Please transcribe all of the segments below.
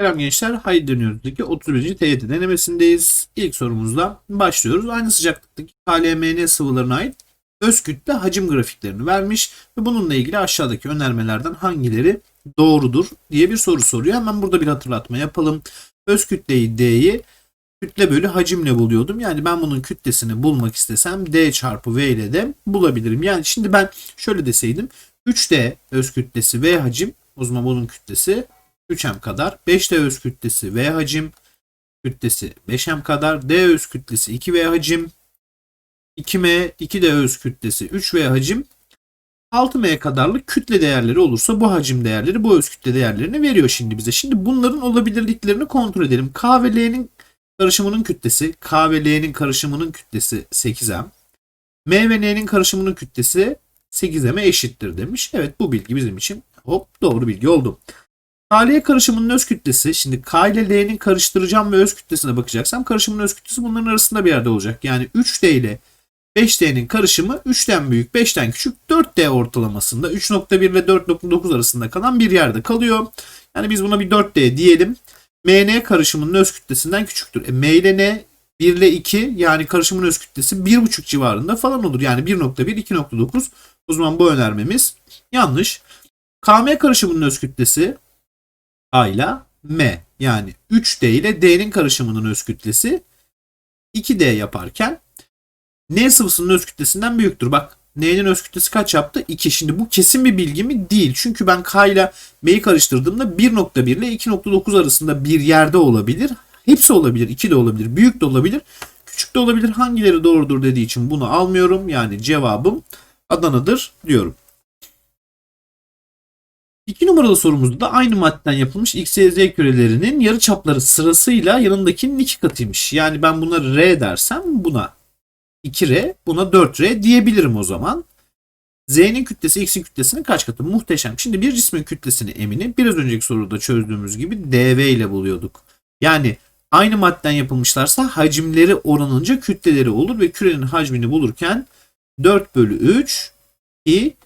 Selam gençler. Haydi dönüyoruz'daki 31. TYT denemesindeyiz. İlk sorumuzla başlıyoruz. Aynı sıcaklıktaki KLMN sıvılarına ait öz kütle hacim grafiklerini vermiş ve bununla ilgili aşağıdaki önermelerden hangileri doğrudur diye bir soru soruyor. Hemen burada bir hatırlatma yapalım. Öz kütleyi D'yi kütle bölü hacimle buluyordum. Yani ben bunun kütlesini bulmak istesem D çarpı V ile de bulabilirim. Yani şimdi ben şöyle deseydim 3D öz kütlesi V hacim o zaman bunun kütlesi 3M kadar. 5D öz kütlesi V hacim kütlesi 5M kadar. D öz kütlesi 2V hacim 2M 2D öz kütlesi 3V hacim 6M kadarlık kütle değerleri olursa bu hacim değerleri bu öz kütle değerlerini veriyor şimdi bize. Şimdi bunların olabilirliklerini kontrol edelim. K ve L'nin karışımının kütlesi, K ve L'nin karışımının kütlesi 8M. M ve N'nin karışımının kütlesi 8M'e eşittir demiş. Evet bu bilgi bizim için hop doğru bilgi oldu. KL karışımının öz kütlesi, şimdi K ile L'nin karıştıracağım ve öz kütlesine bakacaksam karışımın öz kütlesi bunların arasında bir yerde olacak. Yani 3D ile 5D'nin karışımı 3'ten büyük 5'ten küçük 4D ortalamasında 3.1 ile 4.9 arasında kalan bir yerde kalıyor. Yani biz buna bir 4D diyelim. MN karışımının öz kütlesinden küçüktür. E, M ile N 1 ile 2 yani karışımın öz kütlesi 1.5 civarında falan olur. Yani 1.1 2.9 o zaman bu önermemiz yanlış. KM karışımının öz kütlesi A ile M yani 3D ile D'nin karışımının öz kütlesi 2D yaparken N sıvısının öz kütlesinden büyüktür. Bak N'nin öz kütlesi kaç yaptı? 2. Şimdi bu kesin bir bilgi mi? Değil. Çünkü ben K ile M'yi karıştırdığımda 1.1 ile 2.9 arasında bir yerde olabilir. Hepsi olabilir. 2 de olabilir. Büyük de olabilir. Küçük de olabilir. Hangileri doğrudur dediği için bunu almıyorum. Yani cevabım Adana'dır diyorum. İki numaralı sorumuzda da aynı maddeden yapılmış X, Y, Z kürelerinin yarı çapları sırasıyla yanındakinin iki katıymış. Yani ben buna R dersem buna 2R buna 4R diyebilirim o zaman. Z'nin kütlesi X'in kütlesinin kaç katı? Muhteşem. Şimdi bir cismin kütlesini emini biraz önceki soruda çözdüğümüz gibi dv ile buluyorduk. Yani aynı maddeden yapılmışlarsa hacimleri oranınca kütleleri olur ve kürenin hacmini bulurken 4 bölü 3 2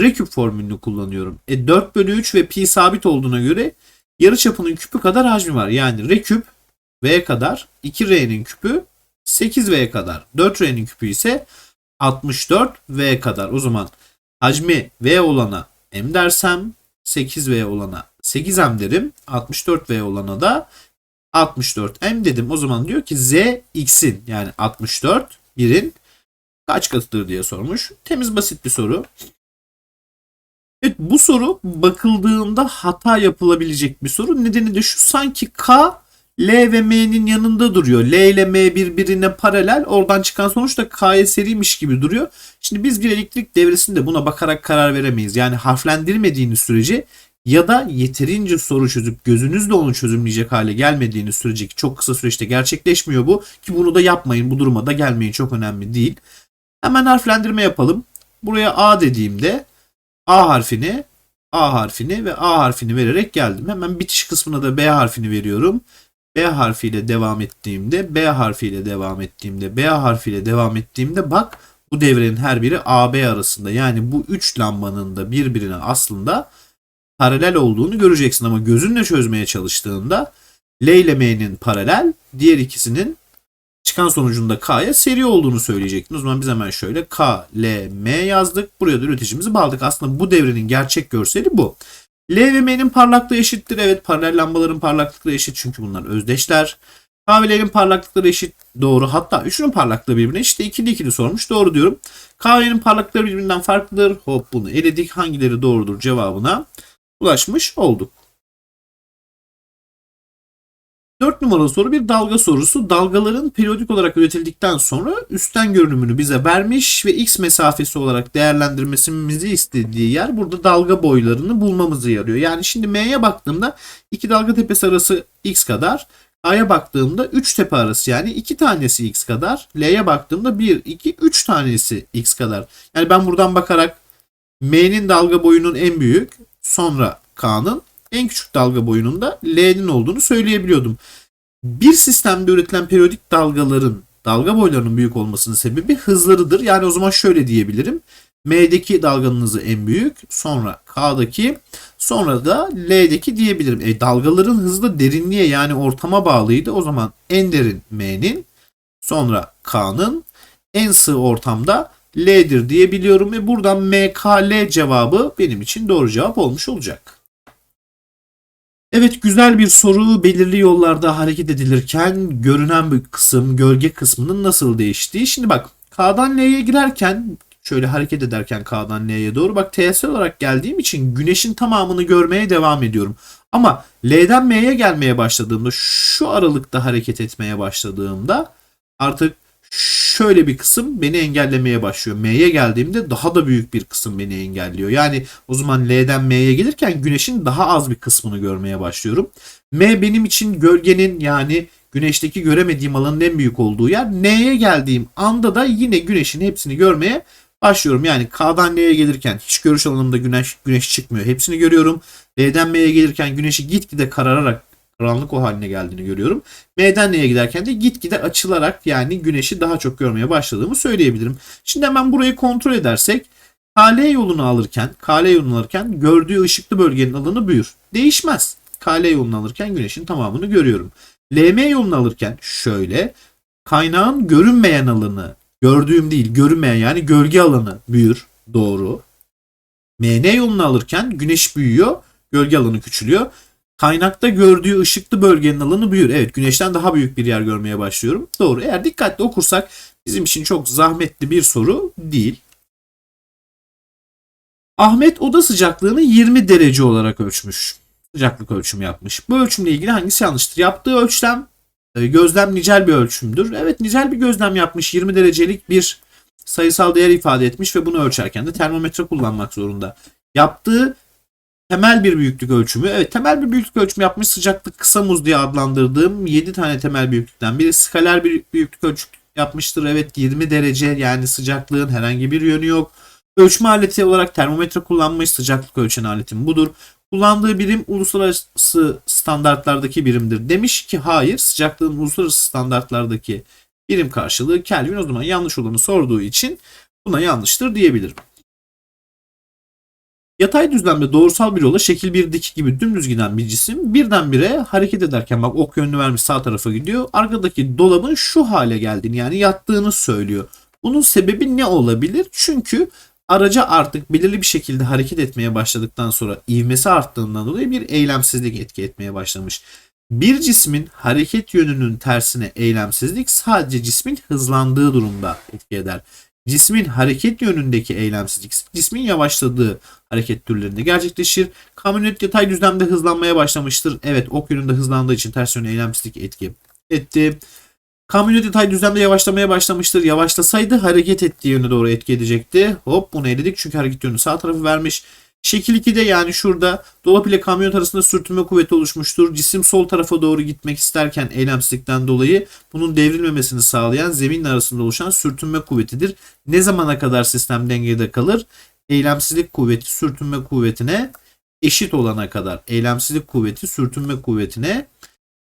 Reküp formülünü kullanıyorum. E 4 bölü 3 ve pi sabit olduğuna göre yarı çapının küpü kadar hacmi var. Yani reküp v kadar 2r'nin küpü 8v kadar. 4r'nin küpü ise 64v kadar. O zaman hacmi v olana m dersem 8v olana 8m derim. 64v olana da 64m dedim. O zaman diyor ki z x'in yani 64 1'in kaç katıdır diye sormuş. Temiz basit bir soru. Evet bu soru bakıldığında hata yapılabilecek bir soru. Nedeni de şu sanki K L ve M'nin yanında duruyor. L ile M birbirine paralel. Oradan çıkan sonuç da K'ya seriymiş gibi duruyor. Şimdi biz bir elektrik devresinde buna bakarak karar veremeyiz. Yani harflendirmediğiniz sürece ya da yeterince soru çözüp gözünüzle onu çözümleyecek hale gelmediğiniz sürece ki çok kısa süreçte gerçekleşmiyor bu. Ki bunu da yapmayın. Bu duruma da gelmeyin. Çok önemli değil. Hemen harflendirme yapalım. Buraya A dediğimde A harfini, A harfini ve A harfini vererek geldim. Hemen bitiş kısmına da B harfini veriyorum. B harfiyle devam ettiğimde, B harfiyle devam ettiğimde, B harfiyle devam ettiğimde bak bu devrenin her biri AB arasında. Yani bu üç lambanın da birbirine aslında paralel olduğunu göreceksin ama gözünle çözmeye çalıştığında L ile M'nin paralel, diğer ikisinin çıkan sonucunda K'ya seri olduğunu söyleyecektin. O zaman biz hemen şöyle K, L, M yazdık. Buraya da üreticimizi bağladık. Aslında bu devrenin gerçek görseli bu. L ve M'nin parlaklığı eşittir. Evet paralel lambaların parlaklıkları eşit çünkü bunlar özdeşler. K ve L'nin parlaklıkları eşit. Doğru. Hatta üçünün parlaklığı birbirine eşit. İkili ikili sormuş. Doğru diyorum. K ve L'nin parlaklıkları birbirinden farklıdır. Hop bunu eledik. Hangileri doğrudur cevabına ulaşmış olduk. 4 numaralı soru bir dalga sorusu. Dalgaların periyodik olarak üretildikten sonra üstten görünümünü bize vermiş ve x mesafesi olarak değerlendirmemizi istediği yer burada dalga boylarını bulmamızı yarıyor. Yani şimdi M'ye baktığımda iki dalga tepesi arası x kadar. A'ya baktığımda 3 tepe arası yani 2 tanesi x kadar. L'ye baktığımda 1, 2, 3 tanesi x kadar. Yani ben buradan bakarak M'nin dalga boyunun en büyük sonra K'nın en küçük dalga boyunun da L'nin olduğunu söyleyebiliyordum. Bir sistemde üretilen periyodik dalgaların dalga boylarının büyük olmasının sebebi hızlarıdır. Yani o zaman şöyle diyebilirim. M'deki dalganın hızı en büyük. Sonra K'daki. Sonra da L'deki diyebilirim. E, dalgaların hızı da derinliğe yani ortama bağlıydı. O zaman en derin M'nin. Sonra K'nın. En sığ ortamda L'dir diyebiliyorum. Ve buradan MKL cevabı benim için doğru cevap olmuş olacak. Evet güzel bir soru. Belirli yollarda hareket edilirken görünen bir kısım, gölge kısmının nasıl değiştiği. Şimdi bak K'dan L'ye girerken şöyle hareket ederken K'dan L'ye doğru bak TSL olarak geldiğim için güneşin tamamını görmeye devam ediyorum. Ama L'den M'ye gelmeye başladığımda şu aralıkta hareket etmeye başladığımda artık şöyle bir kısım beni engellemeye başlıyor. M'ye geldiğimde daha da büyük bir kısım beni engelliyor. Yani o zaman L'den M'ye gelirken güneşin daha az bir kısmını görmeye başlıyorum. M benim için gölgenin yani güneşteki göremediğim alanın en büyük olduğu yer. N'ye geldiğim anda da yine güneşin hepsini görmeye başlıyorum. Yani K'dan L'ye gelirken hiç görüş alanımda güneş güneş çıkmıyor. Hepsini görüyorum. L'den M'ye gelirken güneşi gitgide karararak karanlık o haline geldiğini görüyorum. M'den giderken de gitgide açılarak yani güneşi daha çok görmeye başladığımı söyleyebilirim. Şimdi hemen burayı kontrol edersek KL yolunu alırken, KL yolunu alırken gördüğü ışıklı bölgenin alanı büyür. Değişmez. KL yolunu alırken güneşin tamamını görüyorum. LM yolunu alırken şöyle kaynağın görünmeyen alanı gördüğüm değil görünmeyen yani gölge alanı büyür. Doğru. MN yolunu alırken güneş büyüyor. Gölge alanı küçülüyor. Kaynakta gördüğü ışıklı bölgenin alanı büyür. Evet güneşten daha büyük bir yer görmeye başlıyorum. Doğru. Eğer dikkatli okursak bizim için çok zahmetli bir soru değil. Ahmet oda sıcaklığını 20 derece olarak ölçmüş. Sıcaklık ölçümü yapmış. Bu ölçümle ilgili hangisi yanlıştır? Yaptığı ölçlem e, gözlem nicel bir ölçümdür. Evet nicel bir gözlem yapmış. 20 derecelik bir sayısal değer ifade etmiş ve bunu ölçerken de termometre kullanmak zorunda. Yaptığı temel bir büyüklük ölçümü. Evet temel bir büyüklük ölçümü yapmış. Sıcaklık kısa muz diye adlandırdığım 7 tane temel büyüklükten biri. Skaler bir büyüklük ölçüm yapmıştır. Evet 20 derece yani sıcaklığın herhangi bir yönü yok. Ölçme aleti olarak termometre kullanmış. Sıcaklık ölçen aletim budur. Kullandığı birim uluslararası standartlardaki birimdir. Demiş ki hayır sıcaklığın uluslararası standartlardaki birim karşılığı Kelvin. O zaman yanlış olanı sorduğu için buna yanlıştır diyebilirim. Yatay düzlemde doğrusal bir yola şekil bir dik gibi dümdüz giden bir cisim birdenbire hareket ederken bak ok yönünü vermiş sağ tarafa gidiyor. Arkadaki dolabın şu hale geldiğini yani yattığını söylüyor. Bunun sebebi ne olabilir? Çünkü araca artık belirli bir şekilde hareket etmeye başladıktan sonra ivmesi arttığından dolayı bir eylemsizlik etki etmeye başlamış. Bir cismin hareket yönünün tersine eylemsizlik sadece cismin hızlandığı durumda etki eder. Cismin hareket yönündeki eylemsizlik cismin yavaşladığı hareket türlerinde gerçekleşir. Kamyonet yatay düzlemde hızlanmaya başlamıştır. Evet ok yönünde hızlandığı için ters yönde eylemsizlik etki etti. Kamyonet yatay düzlemde yavaşlamaya başlamıştır. Yavaşlasaydı hareket ettiği yöne doğru etki edecekti. Hop bunu eledik çünkü hareket yönü sağ tarafı vermiş. Şekil 2'de yani şurada dolap ile kamyonet arasında sürtünme kuvveti oluşmuştur. Cisim sol tarafa doğru gitmek isterken eylemsizlikten dolayı bunun devrilmemesini sağlayan zeminle arasında oluşan sürtünme kuvvetidir. Ne zamana kadar sistem dengede kalır? Eylemsizlik kuvveti sürtünme kuvvetine eşit olana kadar. Eylemsizlik kuvveti sürtünme kuvvetine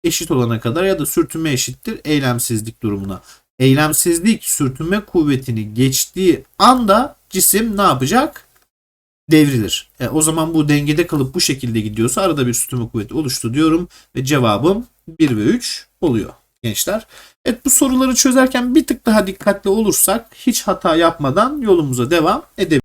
eşit olana kadar ya da sürtünme eşittir eylemsizlik durumuna. Eylemsizlik sürtünme kuvvetini geçtiği anda cisim ne yapacak? Devrilir. E, o zaman bu dengede kalıp bu şekilde gidiyorsa arada bir sürtünme kuvveti oluştu diyorum ve cevabım 1 ve 3 oluyor gençler. Evet bu soruları çözerken bir tık daha dikkatli olursak hiç hata yapmadan yolumuza devam edebiliriz.